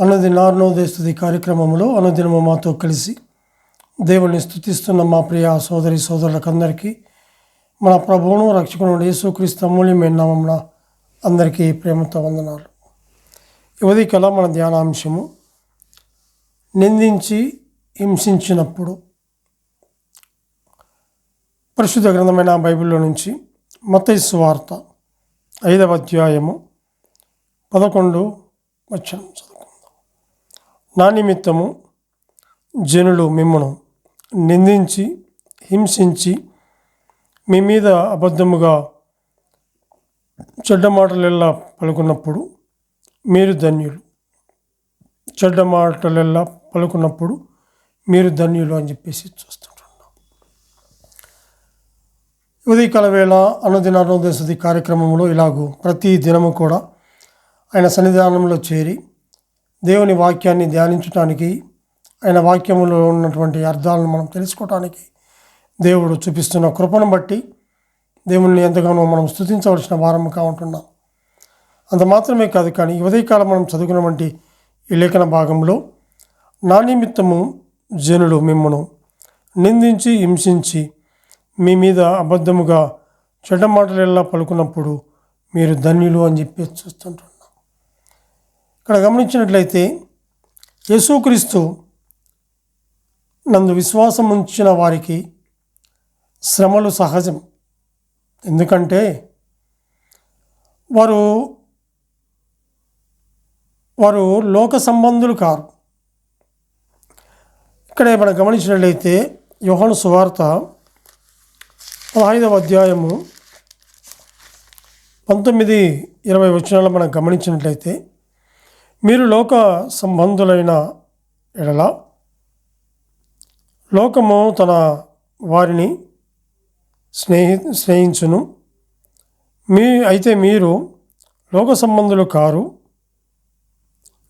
అనుదిన ఆరునోదయస్తుది కార్యక్రమంలో అనుదినము మాతో కలిసి దేవుని స్థుతిస్తున్న మా ప్రియ సోదరి సోదరులకందరికీ మన ప్రభువును రక్షకుడు యేసుక్రీస్తు అమూల్యమైన నామమున అందరికీ ప్రేమతో వందనాలు. యువతి కళ మన ధ్యానాంశము నిందించి హింసించినప్పుడు. పరిశుద్ధ గ్రంథమైన బైబిల్లో నుంచి మతైసు వార్త ఐదవ అధ్యాయము పదకొండు వచనం నా నిమిత్తము జనులు మిమ్మను నిందించి హింసించి మీ మీద అబద్ధముగా చెడ్డ మాటలెల్లా పలుకున్నప్పుడు మీరు ధన్యులు. చెడ్డ మాటలెల్లా పలుకున్నప్పుడు మీరు ధన్యులు అని చెప్పేసి చూస్తుంటున్నాం. ఉదయకాల వేళ అనుదిన అరుణోదయస్థుతి కార్యక్రమంలో ఇలాగూ ప్రతి దినము కూడా ఆయన సన్నిధానంలో చేరి దేవుని వాక్యాన్ని ధ్యానించడానికి ఆయన వాక్యములో ఉన్నటువంటి అర్థాలను మనం తెలుసుకోవటానికి దేవుడు చూపిస్తున్న కృపను బట్టి దేవుణ్ణి ఎంతగానో మనం స్థుతించవలసిన వారముగా ఉంటున్నాం. అంత మాత్రమే కాదు కానీ ఉదయకాలం మనం చదువుకున్నటువంటి ఈ లేఖన భాగంలో నా నిమిత్తము జనులు మిమ్మను నిందించి హింసించి మీ మీద అబద్ధముగా చెడ్డ మాటలెల్లా పలుకున్నప్పుడు మీరు ధన్యులు అని చెప్పి చూస్తుంటున్నాం ఇక్కడ గమనించినట్లయితే యేసుక్రీస్తు నందు విశ్వాసం ఉంచిన వారికి శ్రమలు సహజం. ఎందుకంటే వారు వారు లోక సంబంధులు కారు. ఇక్కడ మనం గమనించినట్లయితే యోహను సువార్త పదహైదవ అధ్యాయము పంతొమ్మిది ఇరవై వచనాలు మనం గమనించినట్లయితే మీరు లోక సంబంధులైన ఎడల లోకము తన వారిని స్నేహి స్నేహించును. మీ అయితే మీరు లోక సంబంధులు కారు.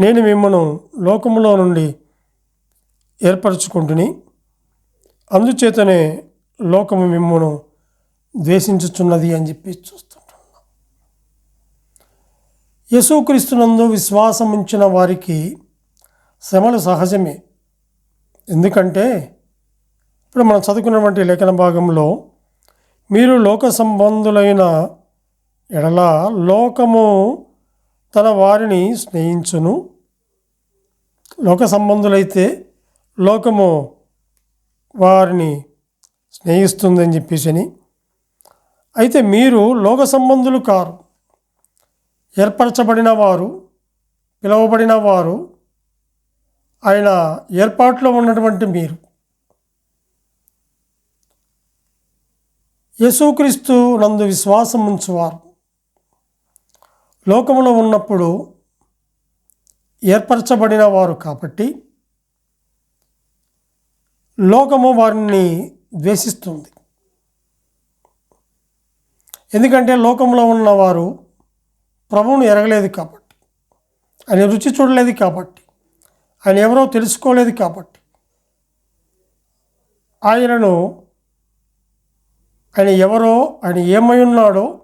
నేను మిమ్మను లోకములో నుండి ఏర్పరచుకుంటుని అందుచేతనే లోకము మిమ్మను ద్వేషించుచున్నది అని చెప్పి చూస్తాను. యేసుక్రీస్తునందు విశ్వాసం ఉంచిన వారికి శ్రమలు సహజమే. ఎందుకంటే ఇప్పుడు మనం చదువుకున్నటువంటి లేఖన భాగంలో మీరు లోక సంబంధులైన ఎడల లోకము తన వారిని స్నేహించును. లోక సంబంధులైతే లోకము వారిని స్నేహిస్తుందని చెప్పేసి అని అయితే మీరు లోక సంబంధులు కారు. ఏర్పరచబడిన వారు పిలువబడిన వారు ఆయన ఏర్పాట్లో ఉన్నటువంటి మీరు. యేసుక్రీస్తు నందు విశ్వాసం ఉంచువారు. లోకములో ఉన్నప్పుడు ఏర్పరచబడిన వారు కాబట్టి లోకము వారిని ద్వేషిస్తుంది. ఎందుకంటే లోకంలో ఉన్నవారు ప్రభువును ఎరగలేదు కాబట్టి. ఆయన రుచి చూడలేదు కాబట్టి. ఆయన ఎవరో తెలుసుకోలేదు కాబట్టి. ఆయనను ఆయన ఎవరో ఆయన ఏమై ఉన్నాడో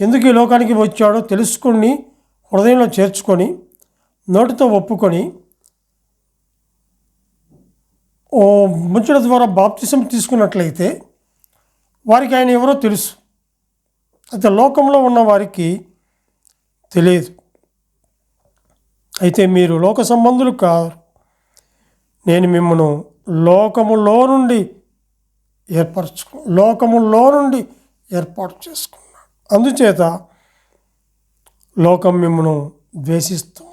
ఎందుకు ఈ లోకానికి వచ్చాడో తెలుసుకొని హృదయంలో చేర్చుకొని నోటితో ఒప్పుకొని ఓ ముంచడం ద్వారా బాప్తిసం తీసుకున్నట్లయితే వారికి ఆయన ఎవరో తెలుసు. అయితే లోకంలో ఉన్న వారికి తెలియదు అయితే మీరు లోక సంబంధులు కారు. నేను మిమ్మను లోకములో నుండి ఏర్పరచుకు లోకములో నుండి ఏర్పాటు చేసుకున్నాను. అందుచేత లోకం మిమ్మను ద్వేషిస్తుంది.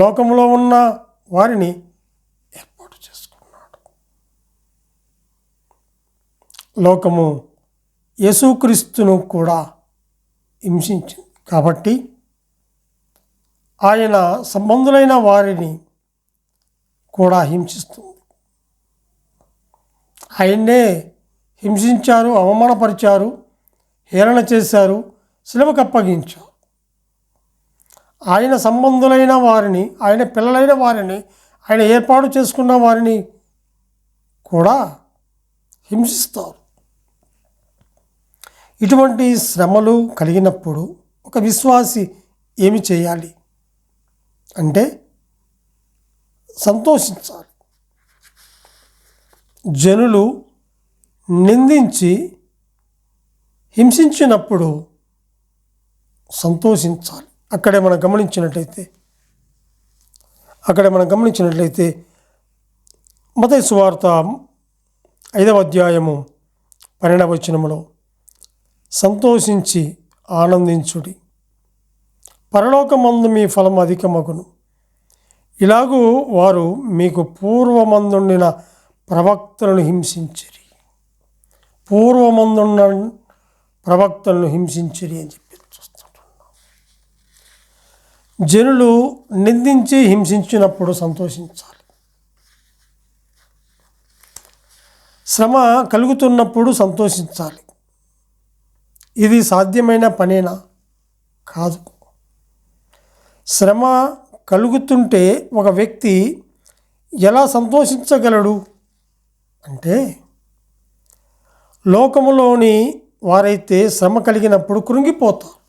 లోకంలో ఉన్న వారిని ఏర్పాటు చేసుకున్నాడు. లోకము యేసుక్రీస్తును కూడా హింసించింది. కాబట్టి ఆయన సంబంధులైన వారిని కూడా హింసిస్తుంది. ఆయన్నే హింసించారు అవమానపరిచారు హేళన చేశారు శిలువకు అప్పగించారు. ఆయన సంబంధులైన వారిని ఆయన పిల్లలైన వారిని ఆయన ఏర్పాటు చేసుకున్న వారిని కూడా హింసిస్తారు. ఇటువంటి శ్రమలు కలిగినప్పుడు ఒక విశ్వాసి ఏమి చేయాలి? అంటే సంతోషించాలి. జనులు నిందించి హింసించినప్పుడు సంతోషించాలి. అక్కడే మనం గమనించినట్లయితే అక్కడే మనం గమనించినట్లయితే మత సువార్త ఐదవ అధ్యాయము పన్నెండవ వచనములో సంతోషించి ఆనందించుడి. పరలోకమందు మీ ఫలం అధికమగును. ఇలాగూ వారు మీకు పూర్వమందుండిన ప్రవక్తలను హింసించిరి. పూర్వమందున్న ప్రవక్తలను హింసించిరి అని చెప్పి చూస్తుంటున్నాం. జనులు నిందించి హింసించినప్పుడు సంతోషించాలి. శ్రమ కలుగుతున్నప్పుడు సంతోషించాలి. ఇది సాధ్యమైన పనేనా? కాదు. శ్రమ కలుగుతుంటే ఒక వ్యక్తి ఎలా సంతోషించగలడు? అంటే లోకములోని వారైతే శ్రమ కలిగినప్పుడు కృంగిపోతారు.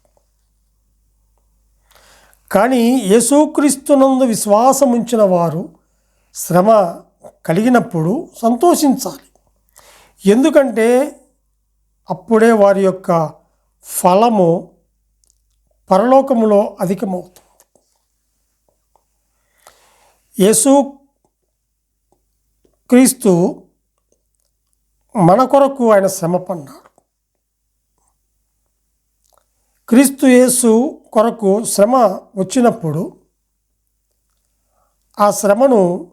కానీ యేసుక్రీస్తునందు విశ్వాసం ఉంచిన వారు శ్రమ కలిగినప్పుడు సంతోషించాలి. ఎందుకంటే అప్పుడే వారి యొక్క ఫలము పరలోకములో అధికమవుతుంది. యేసు క్రీస్తు మన కొరకు ఆయన శ్రమ పన్నాడు క్రీస్తు యేసు కొరకు శ్రమ వచ్చినప్పుడు ఆ శ్రమను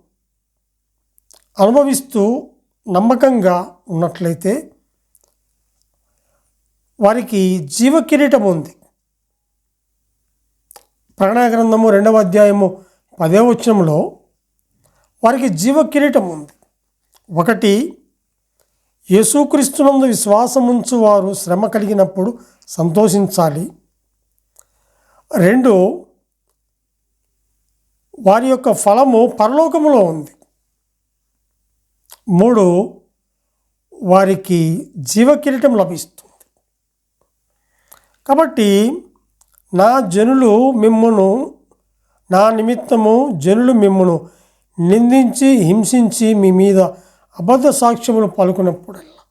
అనుభవిస్తూ నమ్మకంగా ఉన్నట్లయితే వారికి జీవ కిరీటం ఉంది. ప్రకటన గ్రంథము రెండవ అధ్యాయము పదే వచనంలో వారికి జీవ కిరీటం ఉంది. ఒకటి యేసుక్రీస్తునందు విశ్వాసం ఉంచు వారు శ్రమ కలిగినప్పుడు సంతోషించాలి. రెండు వారి యొక్క ఫలము పరలోకములో ఉంది. మూడు వారికి జీవ కిరీటం లభిస్తుంది. కాబట్టి నా జనులు మిమ్మను నా నిమిత్తము జనులు మిమ్మను నిందించి హింసించి మీ మీద అబద్ధ సాక్ష్యములు పలుకున్నప్పుడల్లా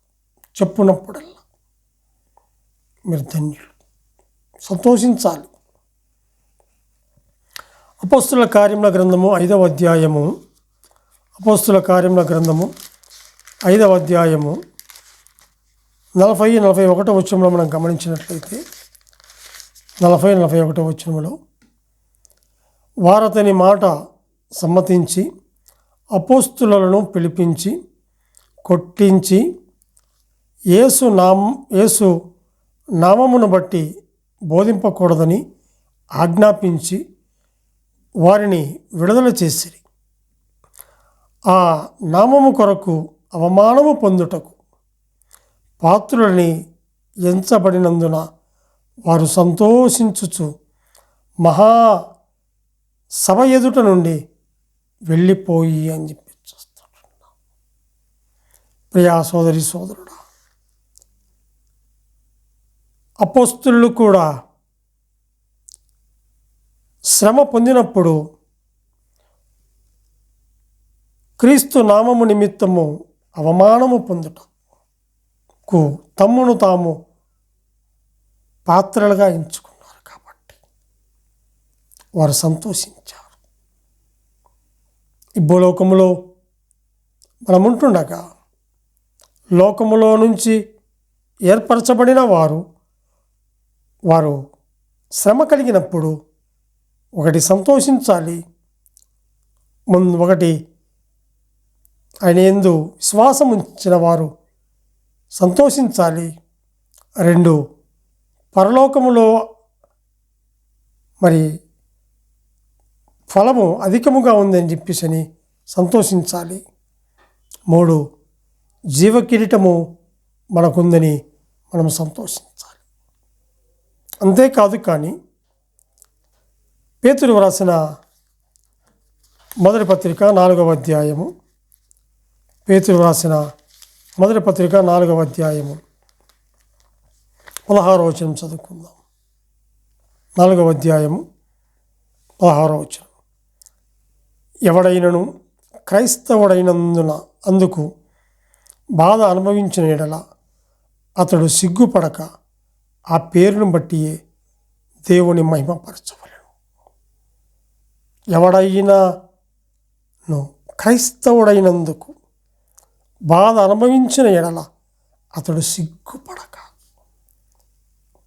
చెప్పున్నప్పుడల్లా మీరు ధన్యులు. సంతోషించాలి. అపోస్తుల కార్యముల గ్రంథము ఐదవ అధ్యాయము. అపోస్తుల కార్యముల గ్రంథము ఐదవ అధ్యాయము. నలభై నలభై ఒకటో వచ్చంలో మనం గమనించినట్లయితే నలభై నలభై ఒకటో వచ్చంలో వారతని మాట సమ్మతించి అపోస్తులను పిలిపించి కొట్టించి యేసు నామ యేసు నామమును బట్టి బోధింపకూడదని ఆజ్ఞాపించి వారిని విడుదల చేసిరి. ఆ నామము కొరకు అవమానము పొందుటకు పాత్రులని ఎంచబడినందున వారు సంతోషించుచు మహా సభ ఎదుట నుండి వెళ్ళిపోయి అని చెప్పి ప్రియా సోదరి సోదరుడా అపోస్తులు కూడా శ్రమ పొందినప్పుడు క్రీస్తు నామము నిమిత్తము అవమానము పొందుటకు తమ్మును తాము పాత్రలుగా ఎంచుకు వారు సంతోషించారు. ఈ భూలోకములో మనం ఉంటుండగా లోకములో నుంచి ఏర్పరచబడిన వారు వారు శ్రమ కలిగినప్పుడు ఒకటి సంతోషించాలి. ముందు ఒకటి ఆయన ఎందు విశ్వాసం ఉంచిన వారు సంతోషించాలి. రెండు పరలోకములో మరి ఫలము అధికముగా ఉందని చెప్పేసి అని సంతోషించాలి. మూడు జీవ కిరీటము మనకుందని మనం సంతోషించాలి. అంతేకాదు కానీ పేతురు వ్రాసిన మొదటి పత్రిక నాలుగవ అధ్యాయము పేతురు వ్రాసిన మొదటి పత్రిక నాలుగవ అధ్యాయము. పదహారవచనం చదువుకుందాం. నాలుగవ అధ్యాయము పదహారవచనం ఎవడైనను క్రైస్తవుడైనందున అందుకు బాధ అనుభవించిన ఎడల అతడు సిగ్గుపడక ఆ పేరును బట్టియే దేవుని మహిమపరచవలను. ఎవడైనాను క్రైస్తవుడైనందుకు బాధ అనుభవించిన ఎడల అతడు సిగ్గుపడక.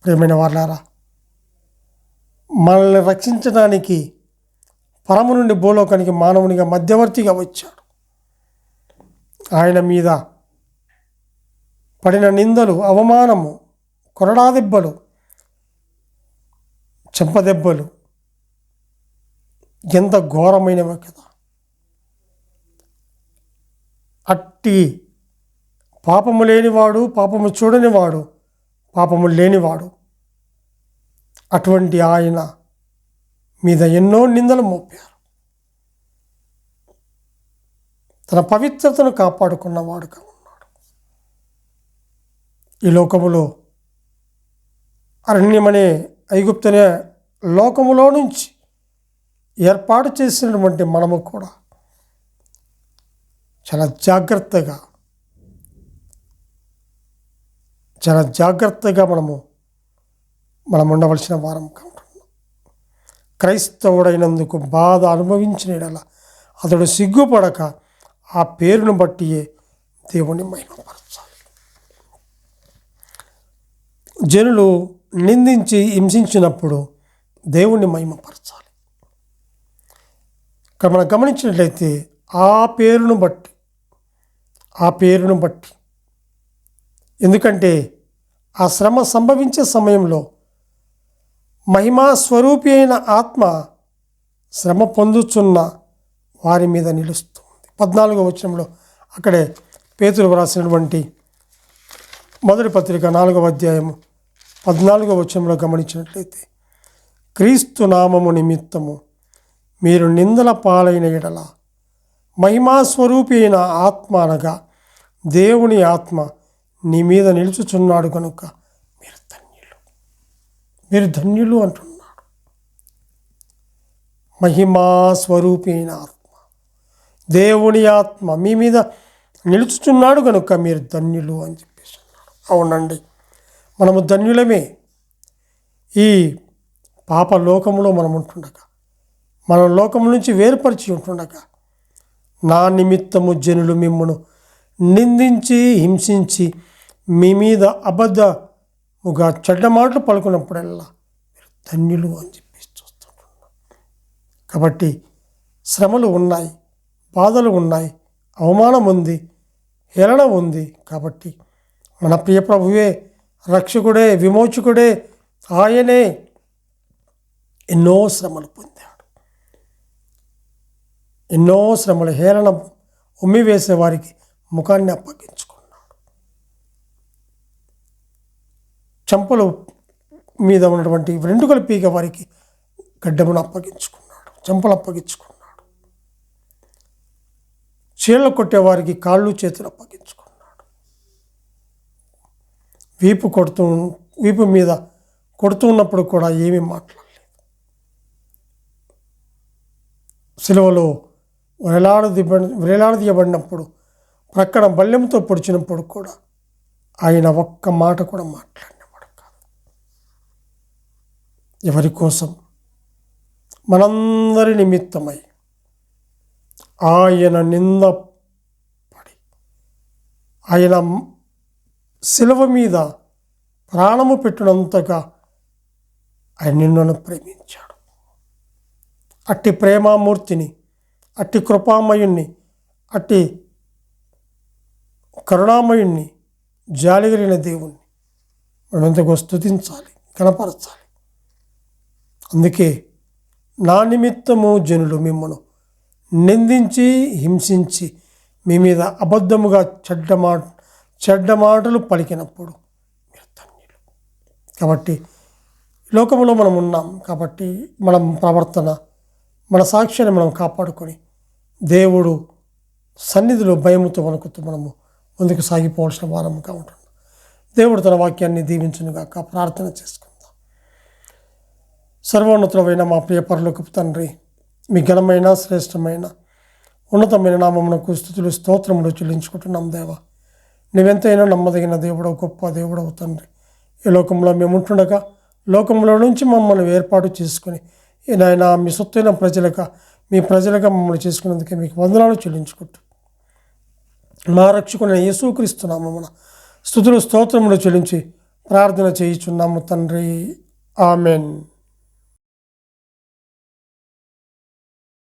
ప్రేమైన వాళ్ళారా మనల్ని రక్షించడానికి పరము నుండి భూలోకానికి మానవునిగా మధ్యవర్తిగా వచ్చాడు. ఆయన మీద పడిన నిందలు అవమానము కొరడా దెబ్బలు చెంపదెబ్బలు ఎంత ఘోరమైనవి కదా. అట్టి పాపము లేనివాడు పాపము చూడనివాడు పాపము లేనివాడు. అటువంటి ఆయన మీద ఎన్నో నిందలు మోపారు. తన పవిత్రతను కాపాడుకున్నవాడుగా ఉన్నాడు. ఈ లోకములో అరణ్యమనే ఐగుప్తనే లోకములో నుంచి ఏర్పాటు చేసినటువంటి మనము కూడా చాలా జాగ్రత్తగా చాలా జాగ్రత్తగా మనము మనం ఉండవలసిన వారం కాదు క్రైస్తవుడైనందుకు బాధ అనుభవించిన అతడు సిగ్గుపడక ఆ పేరును బట్టియే దేవుని మహిమపరచాలి. జనులు నిందించి హింసించినప్పుడు దేవుణ్ణి మహిమపరచాలి. ఇక్కడ మనం గమనించినట్లయితే ఆ పేరును బట్టి ఆ పేరును బట్టి. ఎందుకంటే ఆ శ్రమ సంభవించే సమయంలో మహిమా స్వరూపి అయిన ఆత్మ శ్రమ పొందుచున్న వారి మీద నిలుస్తుంది. పద్నాలుగో వచనంలో అక్కడే పేతులు వ్రాసినటువంటి మొదటి పత్రిక నాలుగవ అధ్యాయము పద్నాలుగో వచనంలో గమనించినట్లయితే క్రీస్తు నామము నిమిత్తము మీరు నిందల పాలైన ఎడల మహిమాస్వరూపి అయిన ఆత్మ అనగా దేవుని ఆత్మ నీ మీద నిలుచుచున్నాడు కనుక మీరు మీరు ధన్యులు అంటున్నాడు మహిమా స్వరూపేణ ఆత్మ. దేవుని ఆత్మ మీ మీద నిలుచుతున్నాడు కనుక మీరు ధన్యులు అని చెప్పేసి అవునండి. మనము ధన్యులమే. ఈ పాప లోకంలో మనం ఉంటుండగా మన లోకం నుంచి వేరుపరిచి ఉంటుండగా నా నిమిత్తము జనులు మిమ్మను నిందించి హింసించి మీ మీద ఒక చెడ్డ మాటలు పలుకున్నప్పుడల్లా మీరు ధన్యులు అని చెప్పేసి చూస్తుంటున్నాం. కాబట్టి శ్రమలు ఉన్నాయి బాధలు ఉన్నాయి అవమానం ఉంది హేళన ఉంది కాబట్టి మన ప్రియ ప్రభువే రక్షకుడే విమోచకుడే ఆయనే ఎన్నో శ్రమలు పొందాడు. ఎన్నో శ్రమలు హేళన ఉమ్మివేసే వారికి ముఖాన్ని అప్పగించుకున్నాడు చంపలు మీద ఉన్నటువంటి వెంట్రుకలు పీక వారికి గడ్డమును అప్పగించుకున్నాడు చంపలు అప్పగించుకున్నాడు. చీరలు కొట్టేవారికి కాళ్ళు చేతులు అప్పగించుకున్నాడు. వీపు కొడుతూ వీపు మీద కొడుతూ ఉన్నప్పుడు కూడా ఏమీ మాట్లాడలేదు. సిలువలో వ్రేలాడది వేలాడదీయబడినప్పుడు ప్రక్కన బల్లెంతో పొడిచినప్పుడు కూడా ఆయన ఒక్క మాట కూడా మాట్లాడినవాడు ఎవరి కోసం? మనందరి నిమిత్తమై ఆయన నింద పడి ఆయన శిలువ మీద ప్రాణము పెట్టినంతగా ఆయన నిన్ను ప్రేమించాడు. అట్టి ప్రేమామూర్తిని అట్టి కృపామయుణ్ణి అట్టి కరుణామయుణ్ణి జాలిగలిగిన దేవుణ్ణి మనం ఎంతగా స్తుతించాలి కనపరచాలి అందుకే నా నిమిత్తము జనులు మిమ్మను నిందించి హింసించి మీ మీద అబద్ధముగా చెడ్డ మాట చెడ్డ మాటలు పలికినప్పుడు మీరు ధన్యులు. కాబట్టి లోకంలో మనం ఉన్నాం కాబట్టి మనం ప్రవర్తన మన సాక్ష్యాన్ని మనం కాపాడుకొని దేవుడు సన్నిధిలో భయముతో వణుకుతూ మనము ముందుకు సాగిపోవాల్సిన వారముగా ఉంటుంది దేవుడు తన వాక్యాన్ని దీవించునుగాక ప్రార్థన చేసుకుంటాం సర్వోన్నతులమైన మా ప్రియ పరలోకపు తండ్రి మీ ఘనమైన శ్రేష్టమైన ఉన్నతమైన నామమునకు స్థుతులు స్తోత్రములు చెల్లించుకుంటున్నాం దేవా. నీవెంతైనా నమ్మదగిన దేవుడవు గొప్ప దేవుడవు తండ్రి. ఈ లోకంలో మేము ఉంటుండగా లోకంలో నుంచి మమ్మల్ని ఏర్పాటు చేసుకుని ఈ నాయన మీ సొత్తైన ప్రజలుగా మీ ప్రజలుగా మమ్మల్ని చేసుకున్నందుకే మీకు వందనాలు చెల్లించుకుంటూ. మా రక్షకుని యేసుక్రీస్తున్నామన్న స్థుతులు స్తోత్రములు చెల్లించి ప్రార్థన చేయుచున్నాము తండ్రి. ఆమెన్.